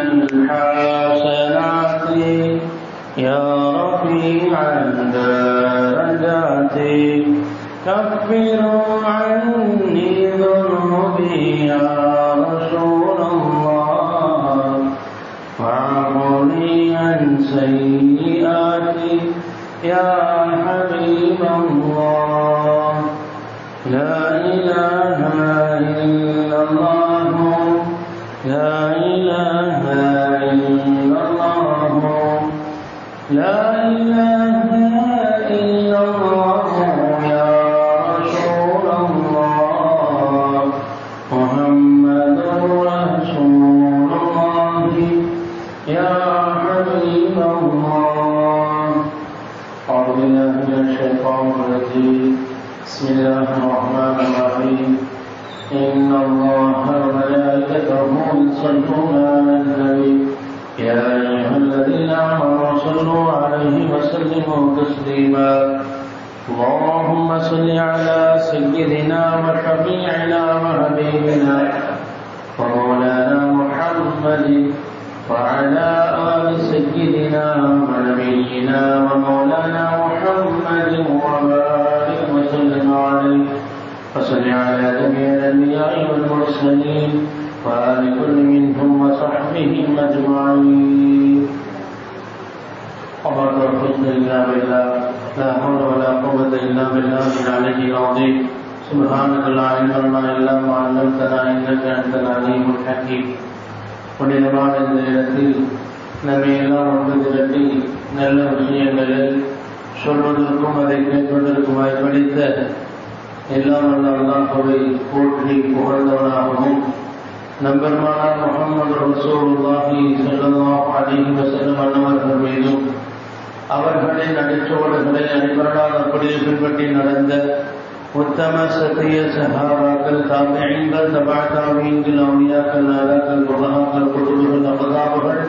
الحسنات. يا رفيع الدرجات كفر عني ذنوبي يا رسول الله. واعفني عن سيئاتي يا حبيب الله من الأنبياء والمرسلين وآل كل منهم وصحبهم أجمعين. أمر الحمد إلا بالله، لا حول ولا قوة إلا بالله من العلي العظيم. سبحانك لا علم لنا إلا ما علمتنا إنك أنت العليم الحكيم. وللعباد الذي நன்மையெல்லாம் ஒன்பது கட்டி நல்ல விஷயங்களில் சொல்வதற்கும் அதை கேட்பதற்குமாய் படித்த எல்லாம் வல்ல அல்லாஹுவை போற்றி புகழ்ந்தவனாகவும் நம்பெருமானார் முகமது ரசூலுல்லாஹி ஸல்லல்லாஹு அலைஹி வஸல்லம் அன்னவர்கள் மீதும் அவர்களின் அடிச்சோடுகளை அடிபடாத அப்படியே பின்பற்றி நடந்த உத்தம சத்திய சஹாபாக்கள் தாபியங்கள் தபா தாபியங்கள் அவுளியாக்கள் நாதாக்கள் புலகாக்கள் குழுவுகள் அபதாபுகள்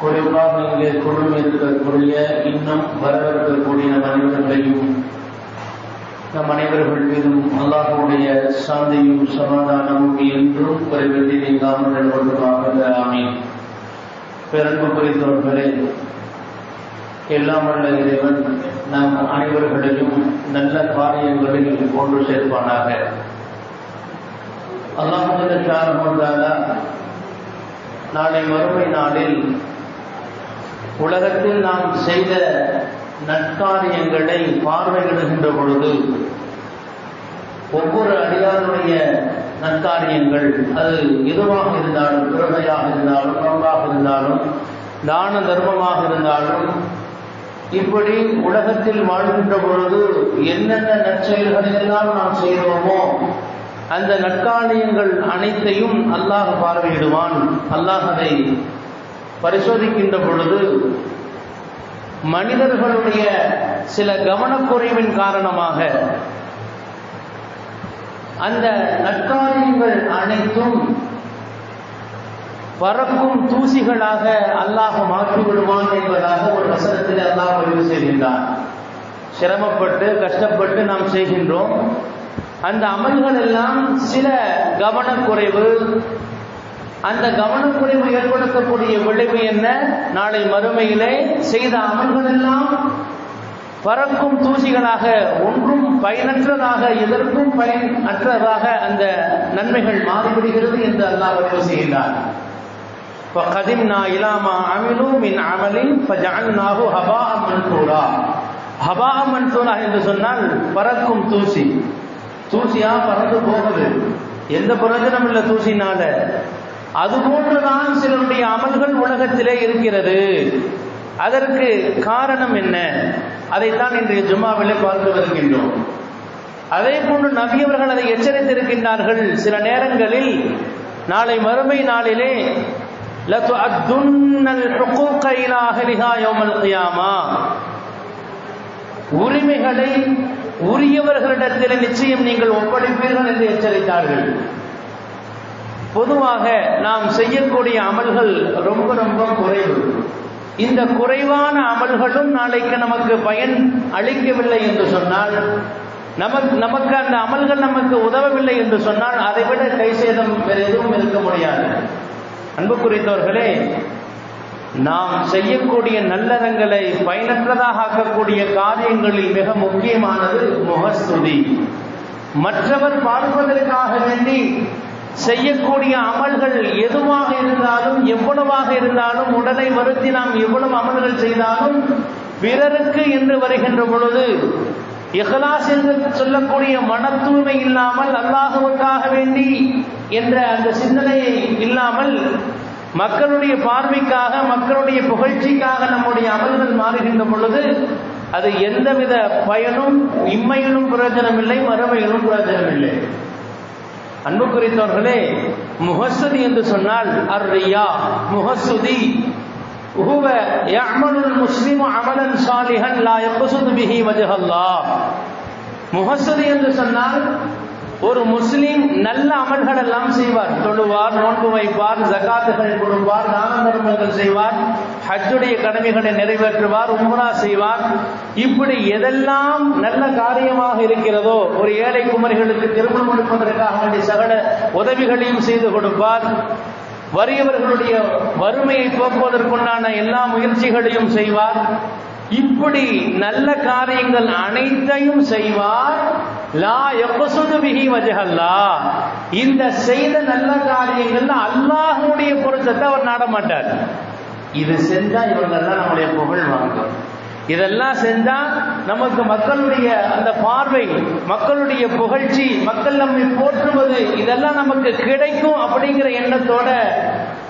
குறிப்பாக இங்கே குழும் இருக்கக்கூடிய இன்னும் வரவிருக்கக்கூடிய மனிதர்களையும் நம் அனைவர்கள் மீதும் அல்லாஹுடைய சாந்தியும் சமாதானமும் என்றும் குறைவின்றி நீங்காமல் நிலவரமாக ஆமீன். பிறப்பு குறித்தவர்களே எல்லாம் வல்ல இறைவன் நம் அனைவர்களையும் நல்ல காரியங்களில் கொண்டு சேர்ப்பானாக. அல்லாஹாலா நாளை மறுமை நாளில் உலகத்தில் நாம் செய்த நற்காரியங்களை பார்வையிடுகின்ற பொழுது ஒவ்வொரு அடியாருடைய நற்காரியங்கள் அது எதுவாக இருந்தாலும் பிறமையாக இருந்தாலும் நோக்காக இருந்தாலும் தான தர்மமாக இருந்தாலும் இப்படி உலகத்தில் வாழ்கின்ற பொழுது என்னென்ன நற்செயல்களை எல்லாம் நாம் செய்கிறோமோ அந்த நற்காரியங்கள் அனைத்தையும் அல்லாஹ் பார்வையிடுவான். அல்லாஹ் அதை பரிசோதிக்கின்ற பொழுது மனிதர்களுடைய சில கவனக்குறைவின் காரணமாக அந்த நற்காரியங்கள் அனைத்தும் பறக்கும் தூசிகளாக அல்லாஹ் மாற்றி விடுவான் என்பதாக ஒரு வசனத்தில் அல்லாஹ் பதிவு செய்கின்றான். சிரமப்பட்டு கஷ்டப்பட்டு நாம் செய்கின்றோம். அந்த அமல்கள் எல்லாம் சில கவனக்குறைவு அந்த கவனக்குறைவு ஏற்படுத்தக்கூடிய விளைவு என்ன நாளை மறுமையிலே செய்த அமல்கள் எல்லாம் பறக்கும் தூசிகளாக ஒன்றும் பயனற்றதாக எதற்கும் பயனற்றதாக அந்த நன்மைகள் மாறிவிடுகிறது என்று அல்லாஹ் பதிவு செய்கின்றார் فقدمنا إلى ما عملوا من عمل فجعلناه هباء منثورا ஹபா மன்சூரா என்று சொன்னால் பறக்கும் தூசி தூசியா பறந்து போகுது எந்த பிரயோஜனம் இல்லை தூசினால அதுபோன்றுதான் சிலருடைய அமல்கள் உலகத்திலே இருக்கிறது. அதற்கு காரணம் என்ன? அதைத்தான் இன்றைய ஜும்மாவிலே பார்த்து வருகின்றோம். அதே போன்று நபியவர்கள் அதை எச்சரித்திருக்கின்றார்கள். சில நேரங்களில் நாளை மறுமை நாளிலே உரிமைகளை உரியவர்களிடத்தில் நிச்சயம் நீங்கள் ஒப்படைப்பீர்கள் என்று எச்சரித்தார்கள். பொதுவாக நாம் செய்யக்கூடிய அமல்கள் ரொம்ப ரொம்ப குறைவு. இந்த குறைவான அமல்களும் நாளைக்கு நமக்கு பயன் அளிக்கவில்லை என்று சொன்னால் நமக்கு நமக்கு அந்த அமல்கள் நமக்கு உதவவில்லை என்று சொன்னால் அதை விட கை சேதம் வேறு எதுவும் இருக்க முடியாது. அன்பு குறித்தவர்களே நாம் செய்யக்கூடிய நல்லதங்களை பயனற்றதாக ஆக்கக்கூடிய காரியங்களில் மிக முக்கியமானது முகஸ்துதி. மற்றவர் பார்ப்பதற்காக வேண்டி செய்யக்கூடிய அமல்கள் எதுவாக இருந்தாலும் எவ்வளவாக இருந்தாலும் உடலை வருத்தி நாம் எவ்வளவு அமல்கள் செய்தாலும் பிறருக்கு என்று வருகின்ற பொழுது இஹ்லாஸ் என்று சொல்லக்கூடிய மன தூய்மை இல்லாமல் அல்லாஹுவுக்காக வேண்டி என்ற அந்த சிந்தனையை இல்லாமல் மக்களுடைய பார்வைக்காக மக்களுடைய புகழ்ச்சிக்காக நம்முடைய அமல்கள் மாறுகின்ற பொழுது அது எந்தவித பயனும் இம்மையிலும் பிரயோஜனம் இல்லை மறுமையிலும் பிரயோஜனம் இல்லை அன்பு குறித்தவர்களே முகஸ்துதி என்று சொன்னால் அர்ரியா முகஸ்துதி هو يعمل المسلم عملا صالحا لا يقصد به وجه الله முகஸ்துதி என்று சொன்னால் ஒரு முஸ்லீம் நல்ல அமல்கள் எல்லாம் செய்வார் தொழுவார் நோன்பு வைப்பார் ஜகாத்துகள் கொடுப்பார் தான தர்மங்கள் செய்வார் ஹஜ்ஜுடைய கடமைகளை நிறைவேற்றுவார் உம்ரா செய்வார். இப்படி எதெல்லாம் நல்ல காரியமாக இருக்கிறதோ ஒரு ஏழை குமரிகளுக்கு திருமணம் எடுப்பதற்காக வேண்டிய சகல உதவிகளையும் செய்து கொடுப்பார். வறியவர்களுடைய வறுமையை போக்குவதற்குண்டான எல்லா முயற்சிகளையும் செய்வார். இப்படி நல்ல காரியங்கள் அனைத்தையும் செய்வார். லா எப்பசுது பிஹி வஜஹல்லா. இந்த செய்த நல்ல காரியங்கள் அல்லாஹனுடைய பொருத்தத்தை அவர் நாட மாட்டார் இது செஞ்சா இவங்கெல்லாம் நம்முடைய புகழ் வாங்கும். இதெல்லாம் செஞ்சா நமக்கு மக்களுடைய அந்த பார்வை மக்களுடைய புகழ்ச்சி மக்கள் நம்மை போற்றுவது இதெல்லாம் நமக்கு கிடைக்கும் அப்படிங்கிற எண்ணத்தோட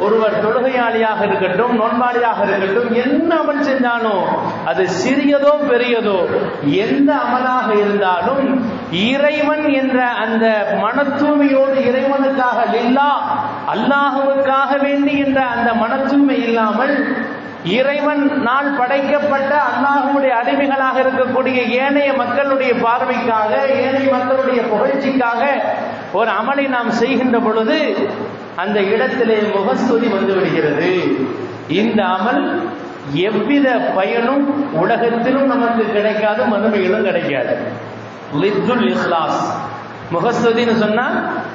ஒருவர் தொழுகையாளியாக இருக்கட்டும் நோன்பாளியாக இருக்கட்டும் என்ன அமல் செஞ்சாலும் அது சிறியதோ பெரியதோ எந்த அமலாக இருந்தாலும் இறைவன் என்ற அந்த மன தூய்மையோடு இறைவனுக்காக இல்லா அல்லாஹுவுக்காக வேண்டி என்ற அந்த மன இல்லாமல் இறைவன் நாள் படைக்கப்பட்ட அல்லாஹுடைய அடிமைகளாக இருக்கக்கூடிய ஏனைய மக்களுடைய பார்வைக்காக ஏனைய மக்களுடைய புகழ்ச்சிக்காக ஒரு அமலை நாம் செய்கின்ற பொழுது அந்த இடத்திலே முகஸ்துதி வந்து விடுகிறது இந்த அமல் எவ்வித பயனும் உலகத்திலும் நமக்கு கிடைக்காது மனுமையிலும் கிடைக்காது. லித்துல் இஹ்லாஸ். முகஸ்துதின்னு சொன்னா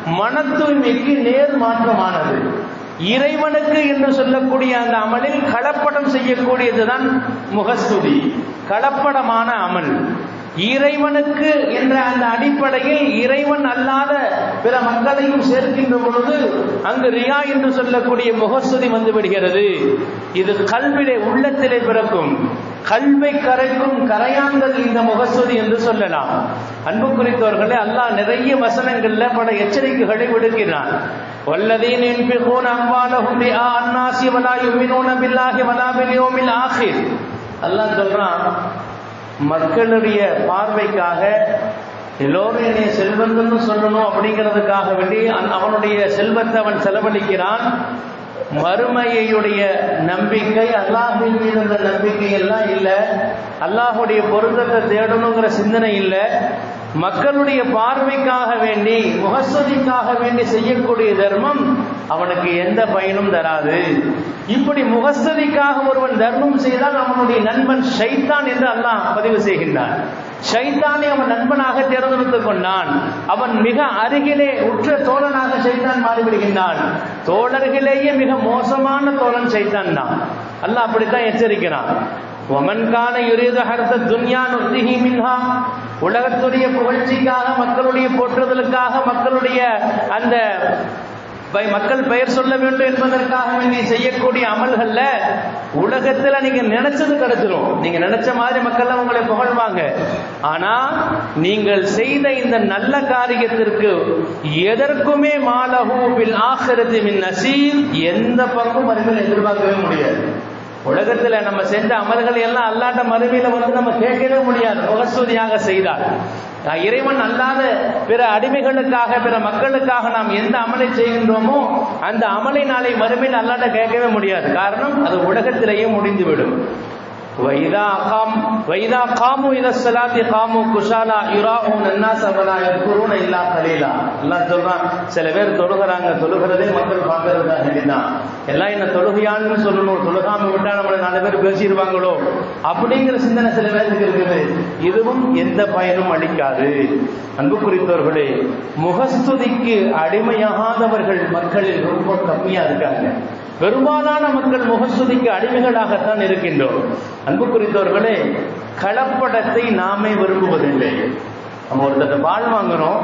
மன தூய்மைக்கு நேர் மாற்றமானது இறைவனுக்கு என்று சொல்லக்கூடிய அந்த அமலில் கலப்படம் செய்யக்கூடியதுதான் முகஸ்துதி கலப்படமான அமல். இறைவனுக்கு என்ற அந்த அடிப்படையில் இறைவன் அல்லாத பிற மக்களையும் சேர்க்கின்ற பொழுது அங்கு ரியா என்று சொல்லக்கூடிய முகஸ்துதி வந்து விடுகிறது. இது கல்விலே உள்ளத்திலே பிறக்கும். கல்வை கரைக்கும் கரையான்கள் இந்த முகஸ்துதி என்று சொல்லலாம். அன்பு குறித்தவர்களே அல்லாஹ் நிறைய வசனங்கள்ல பல எச்சரிக்கைகளை விடுக்கிறான் والذين ينفقون أموالهم رئاء الناس ولا يؤمنون بالله ولا باليوم الآخر அல்லாஹ் சொல்றான் மக்களுடைய பார்வைக்காக எல்லோரும் என்னை செல்வந்தன்னு சொல்லணும் அப்படிங்கிறதுக்காக வேண்டி அவனுடைய செல்வத்தை அவன் செலவழிக்கிறான் மறுமையுடைய நம்பிக்கை அல்லாஹின் மீது உள்ள நம்பிக்கை எல்லாம் இல்லை. அல்லாஹுடைய பொருத்தத்தை தேடணுங்கிற சிந்தனை இல்லை. மக்களுடைய பார்வைக்காக வேண்டி முகஸ்வதிக்காக வேண்டி செய்யக்கூடிய தர்மம் அவனுக்கு எந்த பயனும் தராது. இப்படி முகஸ்ததிக்காக ஒருவன் தர்மம் செய்தால் அவனுடைய நண்பன் ஷைத்தான் என்று அல்லாஹ் பதிவு செய்கின்றான். ஷைத்தானை அவன் நண்பனாக தேர்ந்தெடுத்துக் கொண்டான். அவன் மிக அருகிலே உற்ற தோழனாக ஷைத்தான் மாறிவிடுகின்றான். தோழர்களேயே மிக மோசமான தோழன் சைத்தான் தான் அல்லாஹ் அப்படித்தான் எச்சரிக்கிறான். ஒமன்கான யுரீது ஹர்த துன்யா நுத்திஹி மின்ஹா. உலகத்துடைய புகழ்ச்சிக்காக மக்களுடைய போற்றுதலுக்காக மக்களுடைய அந்த மக்கள் பெயர் சொல்ல வேண்டும் என்பதற்காக நீ செய்யக்கூடிய அமல்கள்ல உலகத்துல நீங்க நினைச்சது கிடைச்சிடும் நீங்க நினைச்ச மாதிரி மக்கள் உங்களை புகழ்வாங்க. ஆனா நீங்கள் செய்த இந்த நல்ல காரியத்திற்கு எதற்குமே மாலகூபில் பில் மின் நசீர் எந்த பங்கும் மறுமையில் எதிர்பார்க்கவே முடியாது. உலகத்துல நம்ம செஞ்ச அமல்கள் எல்லாம் அல்லாட்ட மறுமையில வந்து நம்ம கேட்கவே முடியாது. முகஸ்துதியாக செய்தால். இறைவன் அல்லாத பிற அடிமைகளுக்காக பிற மக்களுக்காக நாம் எந்த அமலை செய்கின்றோமோ அந்த அமலை நாளை மறுமையில் அல்லாட்ட கேட்கவே முடியாது. காரணம் அது உலகத்திலேயே முடிந்துவிடும். வைதா காம் வைதா காமு இத சலாத்தி காமு குஷாலா யுராஹும் நன்னாஸ் அவலா யக்குரூன இல்லா கலீலா எல்லாம் சொல்றான் சில பேர் தொழுகிறாங்க தொழுகிறதே மக்கள் பார்க்கறதா தான் எல்லாம் என்ன தொழுகையான்னு சொல்லணும் தொழுகாம விட்டா நம்மளை நாலு பேர் பேசிடுவாங்களோ? அப்படிங்கிற சிந்தனை சில பேருக்கு இருக்குது. இதுவும் எந்த பயனும் அளிக்காது. அன்பு குறித்தவர்களே முகஸ்துதிக்கு அடிமையாகாதவர்கள் மக்களில் ரொம்ப கம்மியா இருக்காங்க. பெரும்பாலான மக்கள் முகஸ்துதிக்கு அடிமைகளாகத்தான் இருக்கின்றோம். அன்பு குறித்தவர்களே கலப்படத்தை நாமே விரும்புவதில்லை. நம்ம ஒருத்தர் பால் வாங்குறோம்.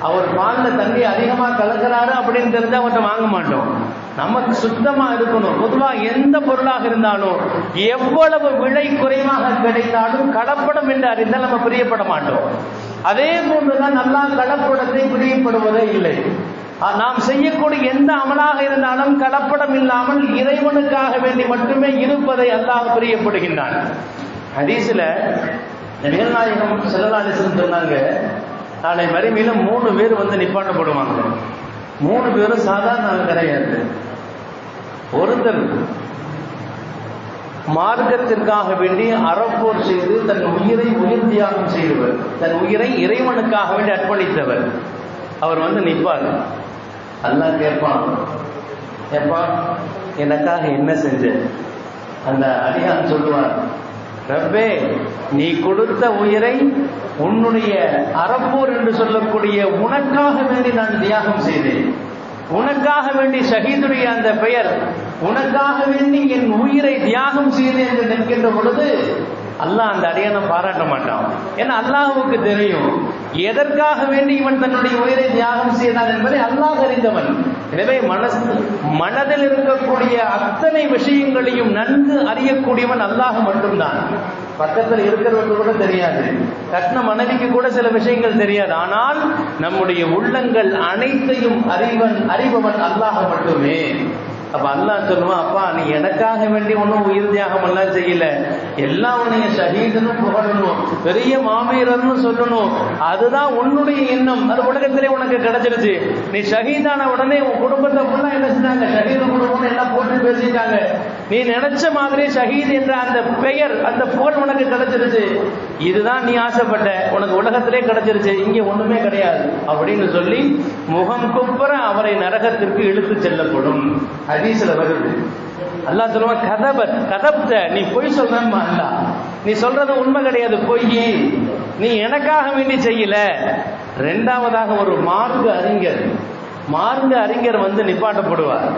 அவர் பாலில் தண்ணி அதிகமா கலக்கிறாரு அப்படின்னு தெரிஞ்சா அவர்கிட்ட வாங்க மாட்டோம். நமக்கு சுத்தமா இருக்கணும். பொதுவாக எந்த பொருளாக இருந்தாலும் எவ்வளவு விலை குறைவாக கிடைத்தாலும் கலப்படம் என்று அறிந்தால் நம்ம பிரியப்பட மாட்டோம். அதே போன்றுதான் நல்லா கலப்படத்தை பிரியப்படுவதே இல்லை. நாம் செய்யக்கூடிய எந்த அமலாக இருந்தாலும் கலப்படம் இல்லாமல் இறைவனுக்காக வேண்டி மட்டுமே இருப்பதை அல்லாஹ் பிரியப்படுகின்றான். ஹதீஸ்ல நிகழ்நாயகம் செல்லலாலிசன் சொன்னாங்க நாளை மறுமையில மூணு பேர் வந்து நிப்பாட்டப்படுவாங்க. மூணு பேரும் சாதாரண கிடையாது. ஒருத்தர் மார்க்கத்திற்காக வேண்டி அறப்போர் செய்து தன் உயிரை உயிர் தியாகம் செய்தவர் தன் உயிரை இறைவனுக்காக வேண்டி அர்ப்பணித்தவர். அவர் வந்து நிற்பார். அல்லா கேட்பான். ஏப்பா எனக்காக என்ன செஞ்ச? அந்த அடியான் சொல்லுவார் ரப்பே நீ கொடுத்த உயிரை உன்னுடைய அறப்போர் என்று சொல்லக்கூடிய உனக்காக வேண்டி நான் தியாகம் செய்தேன். உனக்காக வேண்டி ஷஹீதுடைய அந்த பெயர் உனக்காக வேண்டி என் உயிரை தியாகம் செய்தேன் என்று நிற்கின்ற பொழுது அல்லாஹ் அந்த அடியானை பாராட்ட மாட்டான். ஏன்னா அல்லாஹுக்கு தெரியும் எதற்காக வேண்டி இவன் தன்னுடைய உயிரை தியாகம் செய்தான் என்பதை அல்லாஹ் அறிந்தவன். எனவே மனசு மனதில் இருக்கக்கூடிய அத்தனை விஷயங்களையும் நன்கு அறியக்கூடியவன் அல்லாஹ் மட்டும்தான். பக்கத்தில் இருக்கிறவங்க கூட தெரியாது. கட்டின மனைவிக்கு கூட சில விஷயங்கள் தெரியாது. ஆனால் நம்முடைய உள்ளங்கள் அனைத்தையும் அறிவன் அறிபவன் அல்லாஹ் மட்டுமே. அப்ப அல்லா சொல்லுவான் அப்பா நீ எனக்காக வேண்டி ஒன்றும் உயிர் தியாகம் எல்லாம் செய்யல. எல்லாம் உன்னைய ஷஹீதுன்னு புகழணும் பெரிய மாவீரர்னு சொல்லணும். அதுதான் உன்னுடைய எண்ணம். அது உலகத்திலே உனக்கு கிடைச்சிருச்சு. நீ ஷஹீதான உடனே உன் குடும்பத்தை ஃபுல்லா என்ன செஞ்சாங்க? ஷஹீது குடும்பம் எல்லாம் போட்டு பேசிட்டாங்க. நீ நினைச்ச மாதிரி ஷஹீத் என்ற அந்த பெயர் அந்த புகழ் உனக்கு கிடைச்சிருச்சு. இதுதான் நீ ஆசைப்பட்ட. உனக்கு உலகத்திலே கிடைச்சிருச்சு. இங்க ஒண்ணுமே கிடையாது. அப்படின்னு சொல்லி முகம் குப்புற அவரை நரகத்திற்கு இழுத்து செல்லப்படும். ஹதீஸ்ல வருது அல்லா சொல்லுவான் கதபத் கதப்த நீ பொய் சொல்றம்மா அல்லா நீ சொல்றது உண்மை கிடையாது பொய் நீ எனக்காக வேண்டி செய்யல. ரெண்டாவதாக ஒரு மார்க்க அறிஞர் மார்க்க அறிஞர் வந்து நிப்பாட்டப்படுவார்.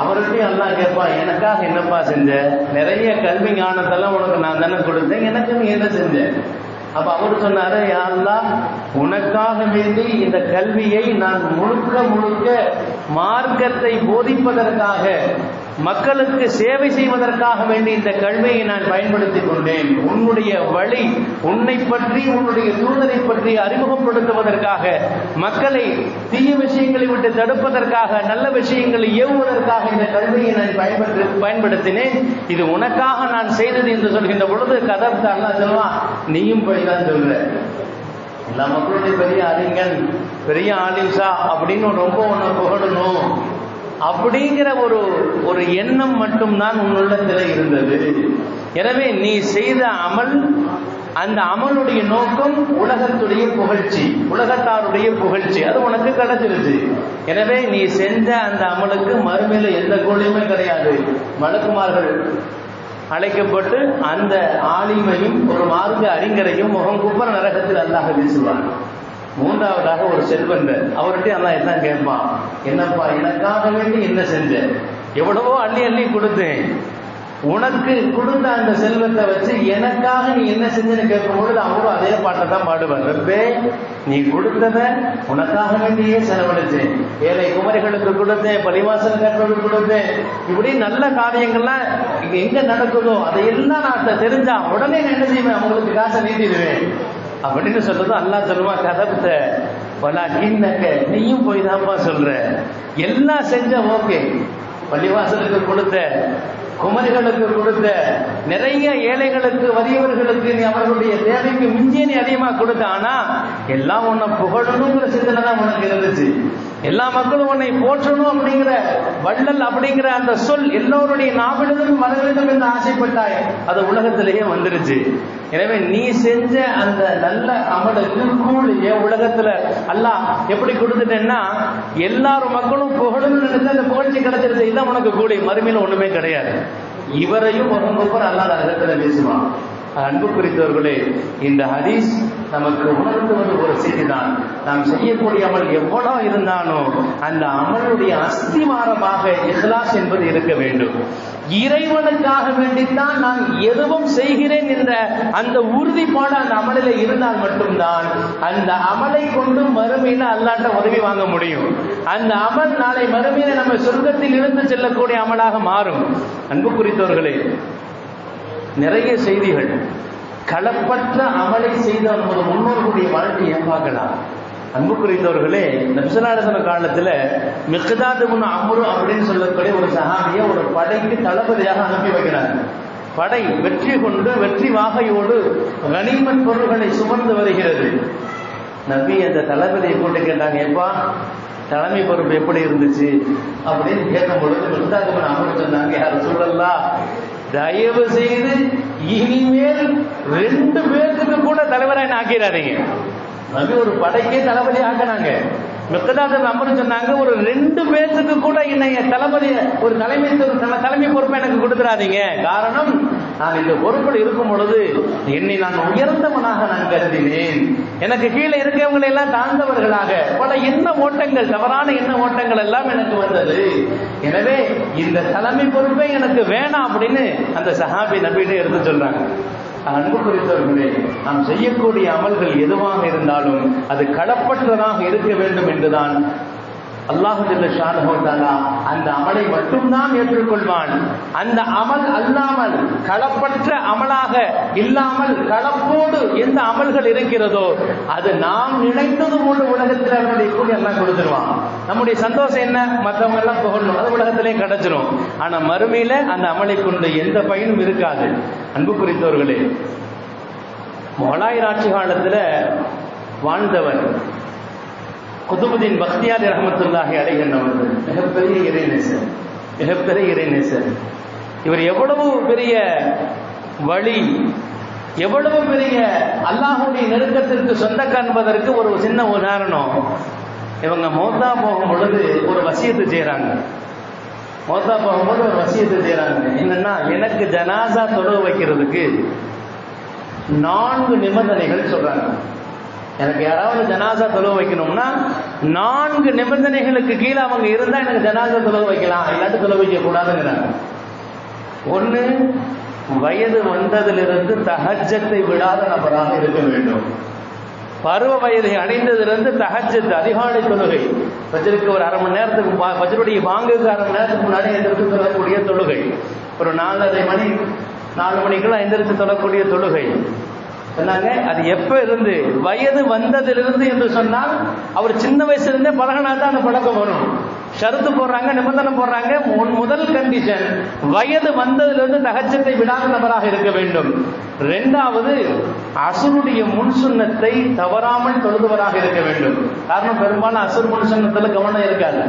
அவர்கிட்டயும் எல்லாம் கேட்பான் எனக்காக என்னப்பா செஞ்ச? நிறைய கல்வி ஞானத்தெல்லாம் உனக்கு நான் தானே கொடுத்தேன் எனக்கு நீ என்ன செஞ்சேன் அப்ப அவர் சொன்னாரு யாரெல்லாம் உனக்காக வேண்டி இந்த கல்வியை நான் முழுக்க முழுக்க மார்க்கத்தை போதிப்பதற்காக மக்களுக்கு சேவை செய்வதற்காக வேண்டி இந்த கல்வியை நான் பயன்படுத்திக் கொண்டேன். உன்னுடைய வழி உன்னை பற்றி உன்னுடைய தூதரை பற்றி அறிமுகப்படுத்துவதற்காக மக்களை தீய விஷயங்களை விட்டு தடுப்பதற்காக நல்ல விஷயங்களை ஏவுவதற்காக இந்த கல்வியை நான் பயன்படுத்தி பயன்படுத்தினேன். இது உனக்காக நான் செய்தது என்று சொல்கின்ற பொழுது கதர் தான் சொல்லுவான் நீயும் போய்தான் சொல்ற. எல்லா மக்களுடைய பெரிய அறிஞன் பெரிய ஆலிம்சா அப்படின்னு ரொம்ப ஒன்று புகழணும் அப்படிங்கிற ஒரு ஒரு எண்ணம் மட்டும்தான் உன்னுள்ளத்தில் இருந்தது. எனவே நீ செய்த அமல் அந்த அமலுடைய நோக்கம் உலகத்துடைய புகழ்ச்சி உலகத்தாருடைய புகழ்ச்சி. அது உனக்கு கிடைச்சிருச்சு. எனவே நீ செஞ்ச அந்த அமலுக்கு மறுமையில எந்த கூலியுமே கிடையாது. மலக்குமார்கள் அழைக்கப்பட்டு அந்த ஆலிமையும் ஒரு மார்க்க அறிஞரையும் முகம் குப்பர நரகத்தில் அல்லாஹ் வீசுவார் மூன்றாவதாக ஒரு செல்வந்தர் அவர்கிட்ட எல்லாம் என்ன கேட்பான்? என்னப்பா எனக்காக வேண்டி என்ன செஞ்ச? எவ்வளவோ அள்ளி அள்ளி கொடுத்தேன். உனக்கு கொடுத்த அந்த செல்வத்தை வச்சு எனக்காக நீ என்ன செஞ்சேன்னு கேட்கும் பொழுது அவரும் அதே பாட்டை தான் பாடுவார். ரப்பே நீ கொடுத்தத உனக்காக வேண்டியே செலவழிச்சேன் ஏழை குமரிகளுக்கு கொடுத்தேன் பரிவாசல் கட்டுறதுக்கு கொடுத்தேன். இப்படி நல்ல காரியங்கள்லாம் இங்க எங்க நடக்குதோ அதையெல்லாம் நான் தெரிஞ்சா உடனே நான் என்ன செய்வேன்? அவங்களுக்கு காசை நீட்டிடுவேன். அப்படின்னு சொல்றது அல்லாஹ் சொல்லுவான் கதப்த பலா கிண்ணக்க நீயும் போய் தான்ப்பா சொல்ற. எல்லாம் செஞ்ச ஓகே. பள்ளிவாசலுக்கு கொடுத்த குமரிகளுக்கு கொடுத்த நிறைய ஏழைகளுக்கு வறியவர்களுக்கு நீ அவர்களுடைய தேவைக்கு மிஞ்சிய நீ அதிகமாக கொடுத்த. ஆனா எல்லாம் உன்னை புகழணுங்கிற சிந்தனை தான் உனக்கு இருந்துச்சு. எல்லா மக்களும் உன்னை போற்றணும் அப்படிங்கிற வள்ளல் அப்படிங்கிற அந்த சொல் எல்லோருடைய நாவிலும் வர வேண்டும் என்று ஆசைப்பட்டாய். அது உலகத்திலேயே வந்துருச்சு. எனவே நீ செஞ்ச அந்த நல்ல அமலுக்கு கூலிய உலகத்துல அல்லாஹ் எப்படி கொடுத்துட்டேன்னா எல்லாரும் மக்களும் புகழும் நினைச்சு அந்த புகழ்ச்சி கிடைச்சிருச்சு. இதான் உனக்கு கூலி. மறுமையில ஒண்ணுமே கிடையாது. இவரையும் ஒரு முப்பர் அல்லாத இடத்துல பேசுவான் அன்பு குறித்தவர்களே இந்த ஹதீஸ் நமக்கு உணர்த்துவது ஒரு செய்திதான் நாம் செய்யக்கூடிய அமல் எவ்வளவு இருந்தாலும் அந்த அமலுடைய அஸ்திவாரமாக இஹ்லாஸ் என்பது இருக்க வேண்டும். இறைவனுக்காக வேண்டித்தான் நான் எதுவும் செய்கிறேன் என்ற அந்த உறுதிப்பாடு அந்த அமலில் இருந்தால் மட்டும்தான் அந்த அமலை கொண்டு மறுமையில அல்லாட்ட உதவி வாங்க முடியும். அந்த அமல் நாளை மறுமையில நம்ம சொர்க்கத்தில் இருந்து செல்லக்கூடிய அமலாக மாறும். அன்பு குறித்தவர்களே நிறைய செய்திகள். களப்பற்ற அமலை செய்த நமது முன்னோர்களுடைய வாழ்க்கையை பார்க்கலாம்? அன்பு குறித்தவர்களே நபிசலாசன காலத்துல மிக்கதாது முன் அப்படின்னு சொல்லக்கூடிய ஒரு சகாமியை ஒரு படைக்கு தளபதியாக அனுப்பி வைக்கிறார். படை வெற்றி கொண்டு வெற்றி வாகையோடு கனிமன் பொருள்களை சுமந்து வருகிறது. நபி அந்த தளபதியை கூட்டு கேட்டாங்க எப்பா தலைமை பொறுப்பு எப்படி இருந்துச்சு? அப்படின்னு கேட்கும் பொழுது மிருந்தாது முன் சொன்னாங்க யார் சொல்லலாம் தயவு செய்து இனிமேல் ரெண்டு பேருக்கு கூட தலைவரா என்ன ஆக்கிறாதீங்க நபி ஒரு படைக்கே தளபதி ஆக்கினாங்க. மெக்கதாசர் அமர் சொன்னாங்க ஒரு ரெண்டு பேர்த்துக்கு கூட என்னைய தளபதி ஒரு தலைமை தலைமை பொறுப்பை எனக்கு கொடுத்துடாதீங்க. காரணம் நான் இந்த பொறுப்பில் இருக்கும் பொழுது என்னை நான் உயர்ந்தவனாக நான் கருதினேன். எனக்கு கீழே இருக்கவங்களை எல்லாம் தாழ்ந்தவர்களாக பல எண்ண ஓட்டங்கள் தவறான எண்ண ஓட்டங்கள் எல்லாம் எனக்கு வந்தது. எனவே இந்த தலைமை பொறுப்பே எனக்கு வேணாம் அப்படின்னு அந்த சஹாபி நம்பிட்டு எடுத்து சொல்றாங்க. அன்பு குறித்தவர்களே நாம் செய்யக்கூடிய அமல்கள் எதுவாக இருந்தாலும் அது களப்பற்றதாக இருக்க வேண்டும் என்றுதான் அல்லாஹு ஷானஹோத்தாலா அந்த அமலை மட்டும்தான் ஏற்றுக்கொள்வான். அந்த அமல் அல்லாமல் களப்பற்ற அமலாக இல்லாமல் களப்போடு எந்த அமல்கள் இருக்கிறதோ அது நாம் நினைத்தது போல உலகத்தில் அவனுடைய கூலி எல்லாம் கொடுத்துருவான். நம்முடைய சந்தோஷம் என்ன? மற்றவங்க எல்லாம் புகழணும். அது உலகத்திலே கிடைச்சிரும். ஆனா மறுமையில அந்த அமலை கொண்டு எந்த பயனும் இருக்காது. அன்பு குறித்தவர்களே மொகலாயர் ஆட்சி காலத்துல வாழ்ந்தவர் குதுபுதீன் பக்தியார் ரஹமத்துல்லாஹி அலைகின்றவர்கள் மிகப்பெரிய இறைநேசர். மிகப்பெரிய இறைநேசர். இவர் எவ்வளவு பெரிய வழி எவ்வளவு பெரிய அல்லாஹுடைய நெருக்கத்திற்கு சொந்த காண்பதற்கு ஒரு சின்ன உதாரணம். இவங்க மோத்தா போகும் பொழுது ஒரு வசியத்தை செய்கிறாங்க மோத்தா போகும்போது ஒரு வசியத்தை செய்கிறாங்க என்னன்னா எனக்கு ஜனாசா தொடர்பு வைக்கிறதுக்கு நான்கு நிபந்தனைகள் சொல்றாங்க. எனக்கு யாராவது ஜனாசா தொழுவ வைக்கணும்னா நான்கு நிபந்தனைகளுக்கு கீழே அவங்க இருந்தா எனக்கு ஜனாசா தொழுவ வைக்கலாம். இல்லாட்டி தொழுவ வைக்க கூடாதுங்கிறாங்க. வயது வந்ததிலிருந்து தகஜத்தை விடாத நபராக இருக்க வேண்டும். பருவ வயதை அடைந்ததிலிருந்து தகஜத்து அதிகாலை தொழுகை. பஜருக்கு ஒரு அரை மணி நேரத்துக்கு பஜருடைய பாங்குக்கு அரை மணி நேரத்துக்கு முன்னாடி எந்திரிச்சு தொழக்கூடிய தொழுகை. ஒரு நாலரை மணி நாலு மணிக்கெல்லாம் எந்திரிச்சு தொழக்கூடிய தொழுகை. சொன்னாங்க. அது எப்ப இருந்து? வயது வந்ததிலிருந்து என்று சொன்னால் அவர் சின்ன வயசுல இருந்தே பழகினா தான் அந்த பழக்கம் வரும். ஷருத்து போடுறாங்க நிபந்தனை போடுறாங்க. முதல் கண்டிஷன் வயது வந்ததிலிருந்து தகச்சத்தை விடாத நபராக இருக்க வேண்டும். ரெண்டாவது அசுருடைய முன்சுண்ணத்தை தவறாமல் தொழுதுவராக இருக்க வேண்டும். காரணம் பெரும்பாலும் அசுர் முன்சுண்ணத்துல கவனம் இருக்காது.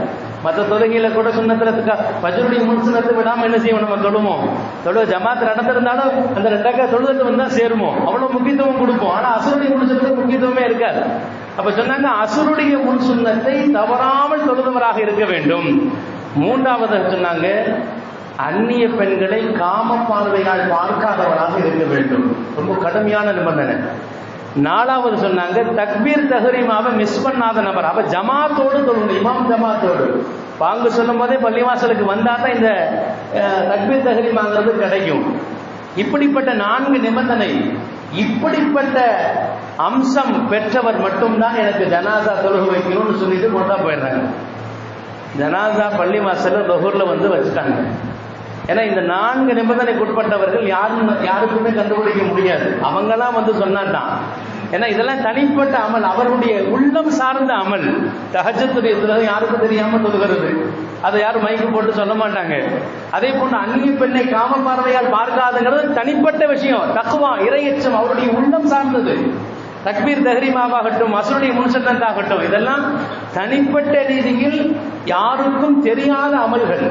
மற்ற தொழுகையில கூட சுண்ணத்துல பஜருடைய முன்சுண்ணத்தை விடாம என்ன செய்வோம் நம்ம தொழுவோம் தொழு ஜமாத் நடந்திருந்தாலும் அந்த ரெண்டாக்கா தொழுதுட்டு வந்தா சேருவோம் அவ்வளவு முக்கியத்துவம் கொடுப்போம். ஆனா அசுருடைய முன்சுண்ணத்துக்கு முக்கியத்துவமே இருக்காது. அப்ப சொன்னாங்க அசுருடைய முன் சுண்ணத்தை தவறாமல் தொழுதவராக இருக்க வேண்டும். மூன்றாவது சொன்னாங்க அந்நிய பெண்களை காம பார்வையால் பார்க்காதவராக இருக்க வேண்டும். ரொம்ப கடுமையான நிபந்தனை. நாலாவது சொன்னாங்க தக்பீர் தஹரீமாவை மிஸ் பண்ணாத நபர். அப்ப ஜமாத்தோடு தொழுணும் இமாம் ஜமாத்தோடு. பாங்கு சொல்லும் போதே பள்ளிவாசலுக்கு வந்தா தான் இந்த தக்பீர் தஹரீமாங்கிறது கிடைக்கும். இப்படிப்பட்ட நான்கு நிபந்தனை இப்படிப்பட்ட அம்சம் பெற்றவர் மட்டும்தான் எனக்கு ஜனாதா தொழுக வைக்கணும்னு சொல்லிட்டு கொண்டா போயிடுறாங்க. ஜனாதா பள்ளி வாசல லொஹூர்ல வந்து வச்சுட்டாங்க. ஏன்னா இந்த நான்கு நிபந்தனைக்கு உட்பட்டவர்கள் யாரும் யாருக்குமே கண்டுபிடிக்க முடியாது. அவங்கெல்லாம் வந்து சொன்னாட்டான் ஏன்னா இதெல்லாம் தனிப்பட்ட அமல் அவருடைய உள்ளம் சார்ந்த அமல். தகஜத்துடைய யாருக்கும் தெரியாம தொழுகிறது அதை யாரும் மைக்கு போட்டு சொல்ல மாட்டாங்க. அதே போன்று அந்நிய பெண்ணை காம பார்வையால் பார்க்காதுங்கிறது தனிப்பட்ட விஷயம். தக்குவா இரையச்சம் அவருடைய உள்ளம் சார்ந்தது. தக்பீர் தஹரிமாவாகட்டும் அசுருடைய முன்சட்டத்தாகட்டும் இதெல்லாம் தனிப்பட்ட ரீதியில் யாருக்கும் தெரியாத அமல்கள்.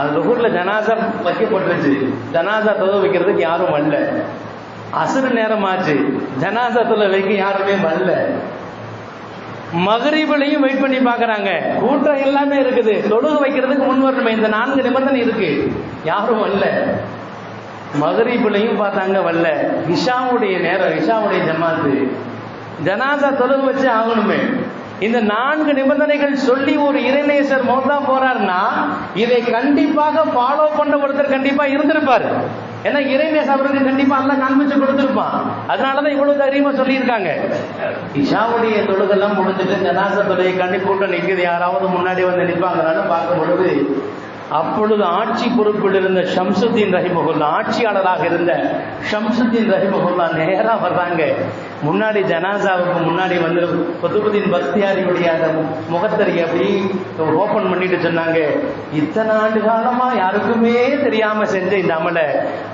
அது ஊர்ல ஜனாசா வைக்கப்பட்டுருச்சு. ஜனாசா தொலை வைக்கிறதுக்கு யாரும் வரல. அசுர நேரம் ஆச்சு ஜனாசா வைக்க யாருமே வரல. மகரீபிலையும் வெயிட் பண்ணி பார்க்குறாங்க. கூட்டம் எல்லாமே இருக்குது. தொழுக வைக்கிறதுக்கு முன் வரணுமே. இந்த நான்கு நிபந்தனை இருக்கு. யாரும் வரல. மகரீபிலையும் பார்த்தாங்க வரல. இஷாவுடைய நேரம் இஷாவுடைய ஜமாத்து. ஜனாசா தொழுகு வச்சு ஆகணுமே. இந்த நான்கு நிபந்தனைகள் சொல்லி ஒரு இறைநேசர் மௌத்தா போறாருன்னா இதை கண்டிப்பாக ஃபாலோ பண்ண ஒருத்தர் கண்டிப்பா இருந்திருப்பாரு. ஏன்னா இறைநேசர் அவருக்கு கண்டிப்பா அல்ல காண்பிச்சு கொடுத்துருப்பான். அதனாலதான் இவ்வளவு தைரியமா சொல்லியிருக்காங்க. இஷாவுடைய தொழுகெல்லாம் முடிஞ்சிட்டு ஜனாசா தொழுகை கண்டி கூட்டம் நிற்குது யாராவது முன்னாடி வந்து நிற்பாங்களான்னு பார்க்கும் பொழுது அப்பொழுது ஆட்சி பொறுப்பில் இருந்த ஷம்சுத்தீன் ரஹிமகுல்லா ஆட்சியாளராக இருந்த ஷம்சுத்தீன் ரஹிமகுல்லா நேரா வர்றாங்க. முன்னாடி ஜனாசாவுக்கு முன்னாடி வந்து கொத்துபுதீன் பக்தியாரியுடைய அந்த முகத்தறி அப்படி ஓபன் பண்ணிட்டு சொன்னாங்க. இத்தனை ஆண்டு காலமா யாருக்குமே தெரியாம செஞ்ச இந்த அமலை.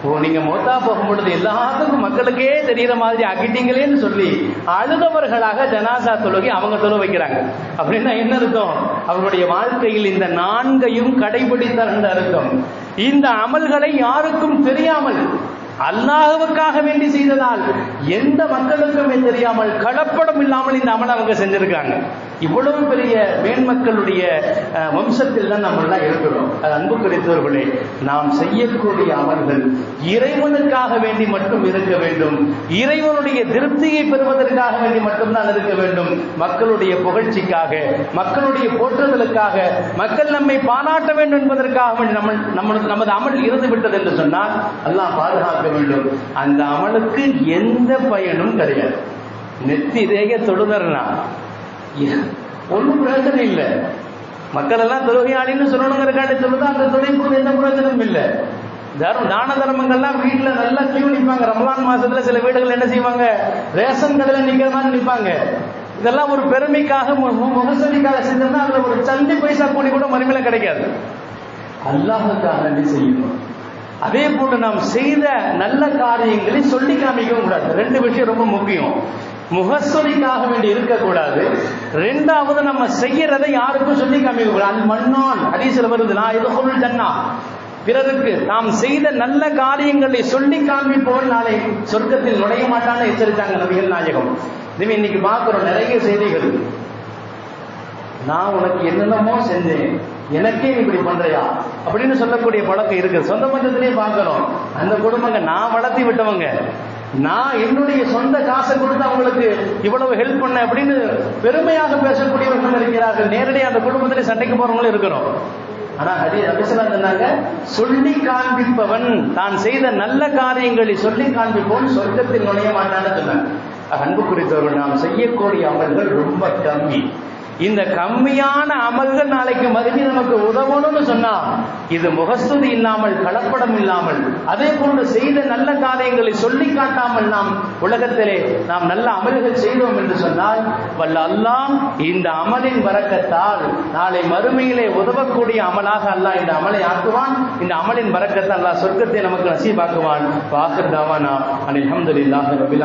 ஓ நீங்க மொத்தா போகும்பொழுது எல்லாத்துக்கும் மக்களுக்கே தெரியற மாதிரி ஆக்கிட்டீங்களேன்னு சொல்லி அழுதவர்களாக ஜனாசா தொழுகை அவங்க தொழு வைக்கிறாங்க அப்படின்னா என்ன அர்த்தம்? அவருடைய வாழ்க்கையில் இந்த நான்கையும் கடைபிடித்தார் என்ற அர்த்தம்? இந்த அமல்களை யாருக்கும் தெரியாமல் அல்லாஹுவுக்காக வேண்டி செய்ததால் எந்த மக்களுக்குமே தெரியாமல் கலப்படம் இல்லாமல் இந்த அமல் அவங்க செஞ்சிருக்காங்க. இவ்வளவு பெரிய மேன்மக்களுடைய அஹ், வம்சத்தில் தான் நம்ம எல்லாம் இருக்கிறோம். அது அன்பு கிடைத்தவர்களே நாம் செய்யக்கூடிய அமல்கள் இறைவனுக்காக வேண்டி மட்டும் இருக்க வேண்டும். இறைவனுடைய திருப்தியை பெறுவதற்காக வேண்டி மட்டும்தான் இருக்க வேண்டும். மக்களுடைய புகழ்ச்சிக்காக மக்களுடைய போற்றுதலுக்காக மக்கள் நம்மை பாராட்ட வேண்டும் என்பதற்காக வேண்டி நம்ம நம்மளுக்கு நமது அமல் இருந்து விட்டது என்று சொன்னால் எல்லாம் பாதுகாக்க வேண்டும். அந்த அமலுக்கு எந்த பயனும் கிடையாது. நெத்தி ரேக தொழுதர்னா ஒன்றும் பிரயோஜனம் இல்லை. மக்கள் எல்லாம் தொழுகையாளின்னு சொல்லணுங்கிறக்காண்டி சொல்லுதா அந்த தொழில் எந்த பிரயோஜனமும் இல்லை. தர்ம தான தர்மங்கள்லாம் வீட்டில் நல்லா கியூ நிற்பாங்க ரமலான் மாசத்துல சில வீடுகள் என்ன செய்வாங்க? ரேஷன் கடையில் நிற்கிற மாதிரி நிற்பாங்க இதெல்லாம் ஒரு பெருமைக்காக மு- செஞ்சிருந்தா முகசதிக்காக அதுல ஒரு சந்தி பைசா கூடி கூட மறுமையில கிடைக்காது. அல்லாஹுக்காக வேண்டி செய்யணும். அதே போன்று நாம் செய்த நல்ல காரியங்களை சொல்லி காமிக்கவும் கூடாது. ரெண்டு விஷயம் ரொம்ப முக்கியம். முகஸ்வரிக்காக வேண்டி இருக்கக்கூடாது. ரெண்டாவது நம்ம செய்யறதை யாருக்கும் சொல்லி காமிக்க கூடாது அது மண்ணான். ஹதீஸ்ல வருது நான் இது பொருள் தன்னா பிறருக்கு நாம் செய்த நல்ல காரியங்களை சொல்லி காண்பிப்பவன் நாளை சொர்க்கத்தில் நுழைய மாட்டான்னு எச்சரித்தாங்க நபிகள் நாயகம். இதுவே இன்னைக்கு பார்க்கிறோம் நிறைய செய்திகள். நான் உனக்கு என்னென்னமோ செஞ்சேன். எனக்கே இப்படி பண்றியா? அப்படின்னு சொல்லக்கூடிய பழக்கம் இருக்கு. சொந்த பந்தத்திலேயே பார்க்கிறோம். அந்த குடும்பங்க நான் வளர்த்தி விட்டவங்க. நான் என்னுடைய சொந்த காசை கொடுத்து அவங்களுக்கு இவ்வளவு ஹெல்ப் பண்ண அப்படின்னு பெருமையாக பேசக்கூடியவர்கள் இருக்கிறார்கள். நேரடியாக அந்த குடும்பத்திலே சண்டைக்கு போறவங்களும் இருக்கிறோம். ஆனா ஹரி அபிசலாம் சொன்னாங்க சொல்லி காண்பிப்பவன் தான் செய்த நல்ல காரியங்களை சொல்லி காண்பிப்பவன் சொர்க்கத்தில் நுழைய மாட்டான்னு சொன்னாங்க. அன்பு குறித்தவர்கள் நாம் செய்யக்கூடிய அமல்கள் ரொம்ப கம்மி. இந்த கம்மியான அமல்கள் நாளைக்கு மறுபடி நமக்கு உதவணும்னு சொன்னா இது முகஸ்துதி இல்லாமல் கலப்படம் இல்லாமல் அதே போன்று செய்த நல்ல காரியங்களை சொல்லி காட்டாமல் நாம் உலகத்திலே நாம் நல்ல அமல்கள் செய்தோம் என்று சொன்னால் வல்ல அல்லாஹ் இந்த அமலின் வரக்கத்தால் நாளை மறுமையிலே உதவக்கூடிய அமலாக அல்லாஹ் இந்த அமலை ஆக்குவான். இந்த அமலின் வரக்கத்தை அல்லாஹ் சொர்க்கத்தை நமக்கு நசீபாக்குவான். வாஹர் தாவானா. அனில் அஹமதுல்லாஹ் ரபிலா